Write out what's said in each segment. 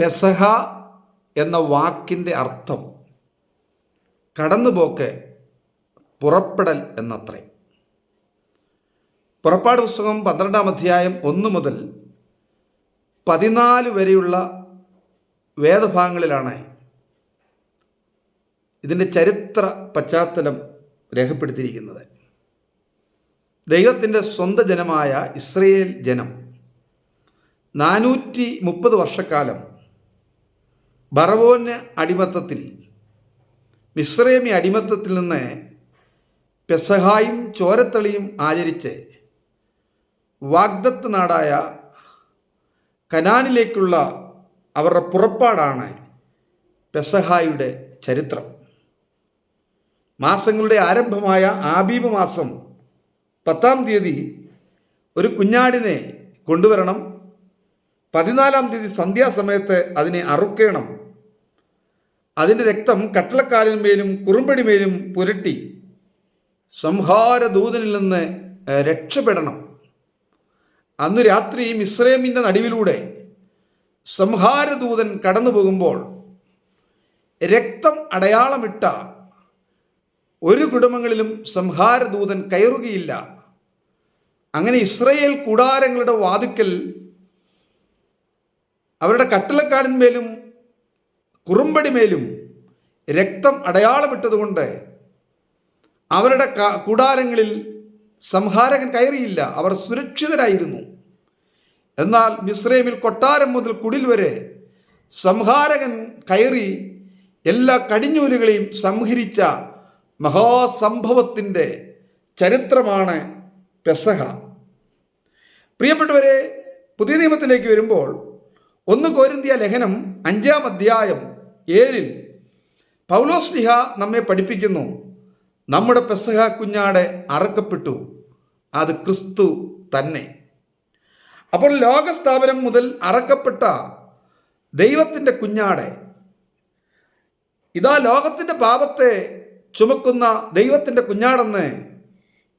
പെസഹ എന്ന വാക്കിന്റെ അർത്ഥം കടന്നുപോക്ക് പുറപ്പെടൽ എന്നത്രേ. പുറപ്പാട് പുസ്തകം പന്ത്രണ്ടാം അധ്യായം ഒന്ന് മുതൽ പതിനാല് വരെയുള്ള വേദഭാഗങ്ങളിലാണ് ഇതിന്റെ ചരിത്ര പശ്ചാത്തലം രേഖപ്പെടുത്തിയിരിക്കുന്നത്. ദൈവത്തിന്റെ സ്വന്തം ജനമായ ഇസ്രയേൽ ജനം നാനൂറ്റി മുപ്പത് വർഷക്കാലം ബറവോന് അടിമത്തത്തിൽ മിശ്രേമി അടിമത്തത്തിൽ നിന്ന് പെസഹായും ചോരത്തളിയും ആചരിച്ച് വാഗ്ദത്ത് നാടായ കനാനിലേക്കുള്ള അവരുടെ പുറപ്പാടാണ് പെസഹായുടെ ചരിത്രം. മാസങ്ങളുടെ ആരംഭമായ ആബീബ് മാസം പത്താം തീയതി ഒരു കുഞ്ഞാടിനെ കൊണ്ടുവരണം. പതിനാലാം തീയതി സന്ധ്യാസമയത്ത് അതിനെ അറുക്കണം. അതിന്റെ രക്തം കട്ടളക്കാലിന്മേലും കുറുമ്പടിമേലും പുരട്ടി സംഹാരദൂതനിൽ നിന്ന് രക്ഷപ്പെടണം. അന്ന് രാത്രി മിശ്രമിന്റെ നടുവിലൂടെ സംഹാരദൂതൻ കടന്നു പോകുമ്പോൾ രക്തം അടയാളമിട്ട ഒരു കുടുംബങ്ങളിലും സംഹാരദൂതൻ കയറുകയില്ല. അങ്ങനെ ഇസ്രയേൽ കൂടാരങ്ങളുടെ വാതുക്കൽ അവരുടെ കട്ടിളക്കാടിന്മേലും കുറുമ്പടിമേലും രക്തം അടയാളമിട്ടതുകൊണ്ട് അവരുടെ കൂടാരങ്ങളിൽ സംഹാരകൻ കയറിയില്ല. അവർ സുരക്ഷിതരായിരുന്നു. എന്നാൽ മിസ്രൈമിൽ കൊട്ടാരം മുതൽ കുടിൽ വരെ സംഹാരകൻ കയറി എല്ലാ കടിഞ്ഞൂലുകളെയും സംഹരിച്ച മഹാസംഭവത്തിന്റെ ചരിത്രമാണ് പെസഹ. പ്രിയപ്പെട്ടവരെ പുതിയ നിയമത്തിലേക്ക് വരുമ്പോൾ ഒന്ന് കോരിന്തിയ ലേഖനം അഞ്ചാം അധ്യായം ഏഴിൽ പൗലോസ്ലിഹ നമ്മെ പഠിപ്പിക്കുന്നു. നമ്മുടെ പെസഹ കുഞ്ഞാടെ അറക്കപ്പെട്ടു. അത് ക്രിസ്തു തന്നെ. അപ്പോൾ ലോകസ്ഥാപനം മുതൽ അറക്കപ്പെട്ട ദൈവത്തിന്റെ കുഞ്ഞാടെ ഇതാ ലോകത്തിന്റെ പാപത്തെ ചുമക്കുന്ന ദൈവത്തിന്റെ കുഞ്ഞാടെന്ന്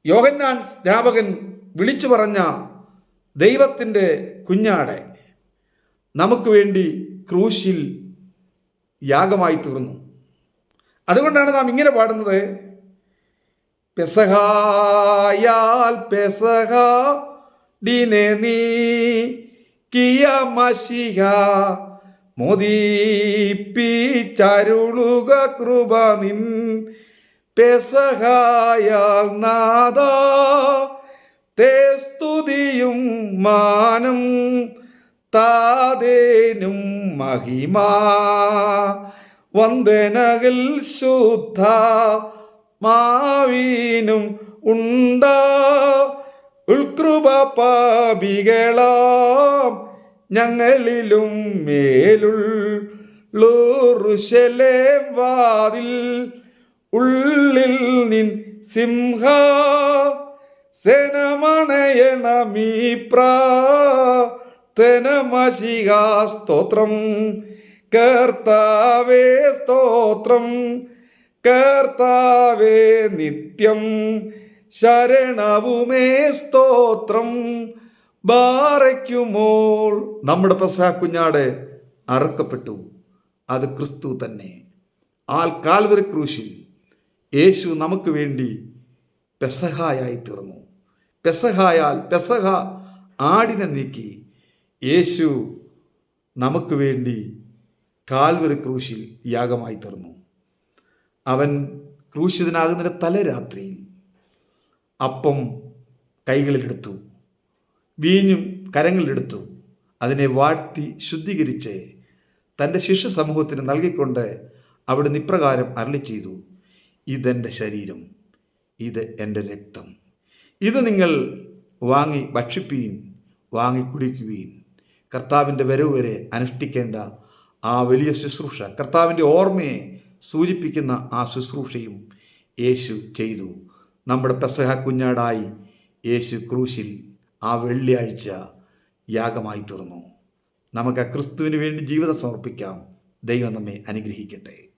യോഹന്നാൻ സ്നാപകൻ വിളിച്ചു പറഞ്ഞ ദൈവത്തിന്റെ കുഞ്ഞാട്. നമുക്ക് വേണ്ടി ക്രൂശിൽ യാഗമായി തീർന്നു. അതുകൊണ്ടാണ് നാം ഇങ്ങനെ പാടുന്നത്. പെസഹായാൽ പെസഹ ഡിനെ നീ കിയ മഷിഹ ചരുളുക കൃപ നിൻ. പെസഹായാൽ നാദ തേ സ്തുതിയും മാനം. താതേനും മഹിമാ. വന്ദനകൾ ശുദ്ധ മാവീനും ഉണ്ട. ഉൾകൃപ പാപികളാം ഞങ്ങളിലും മേലുള്ളൂറുശലെ വാതിൽ ഉള്ളിൽ നിൻ സിംഹ. സേനമണയണമീ പ്രാർത്ഥനമശിക സ്തോത്രം. കർത്താവേ സ്തോത്രം. കർത്താവേ നിത്യം ശരണവുമേ സ്തോത്രം. ബാറയ്ക്കുമോൾ. നമ്മുടെ പ്രസാ കുഞ്ഞാട് അറക്കപ്പെട്ടു. അത് ക്രിസ്തു തന്നെ. ആൽ കാൽവരി ക്രൂശിൽ യേശു നമുക്ക് വേണ്ടി പെസഹായായി തീർന്നു. പെസഹായാൽ പെസഹ ആടിനെ നീക്കി യേശു നമുക്ക് വേണ്ടി കാൽവരി ക്രൂശിൽ യാഗമായി തീർന്നു. അവൻ ക്രൂശിതനാകുന്നതിന്റെ തലരാത്രിയിൽ അപ്പം കൈകളിലെടുത്തു വീഞ്ഞും കരങ്ങളിലെടുത്തു അതിനെ വാഴ്ത്തി ശുദ്ധീകരിച്ച് തന്റെ ശിഷ്യ സമൂഹത്തിന് നൽകിക്കൊണ്ട് അവിടുന്ന് ഇപ്രകാരം അരളി ചെയ്തു ഇതെന്റെ ശരീരം ഇത് എന്റെ രക്തം. ഇത് നിങ്ങൾ വാങ്ങി ഭക്ഷിപ്പീൻ വാങ്ങി കുടിക്കുവീൻ. കർത്താവിന്റെ വരവ് വരെ അനുഷ്ഠിക്കേണ്ട ആ വലിയ ശുശ്രൂഷ. കർത്താവിന്റെ ഓർമ്മയെ സൂചിപ്പിക്കുന്ന ആ ശുശ്രൂഷയും യേശു ചെയ്തു. നമ്മുടെ പെസഹ കുഞ്ഞാടായി യേശു ക്രൂശിൽ ആ വെള്ളിയാഴ്ച യാഗമായി തീർന്നു നമുക്ക് ക്രിസ്തുവിന് വേണ്ടി ജീവിതം സമർപ്പിക്കാം. ദൈവം നമ്മെ അനുഗ്രഹിക്കട്ടെ.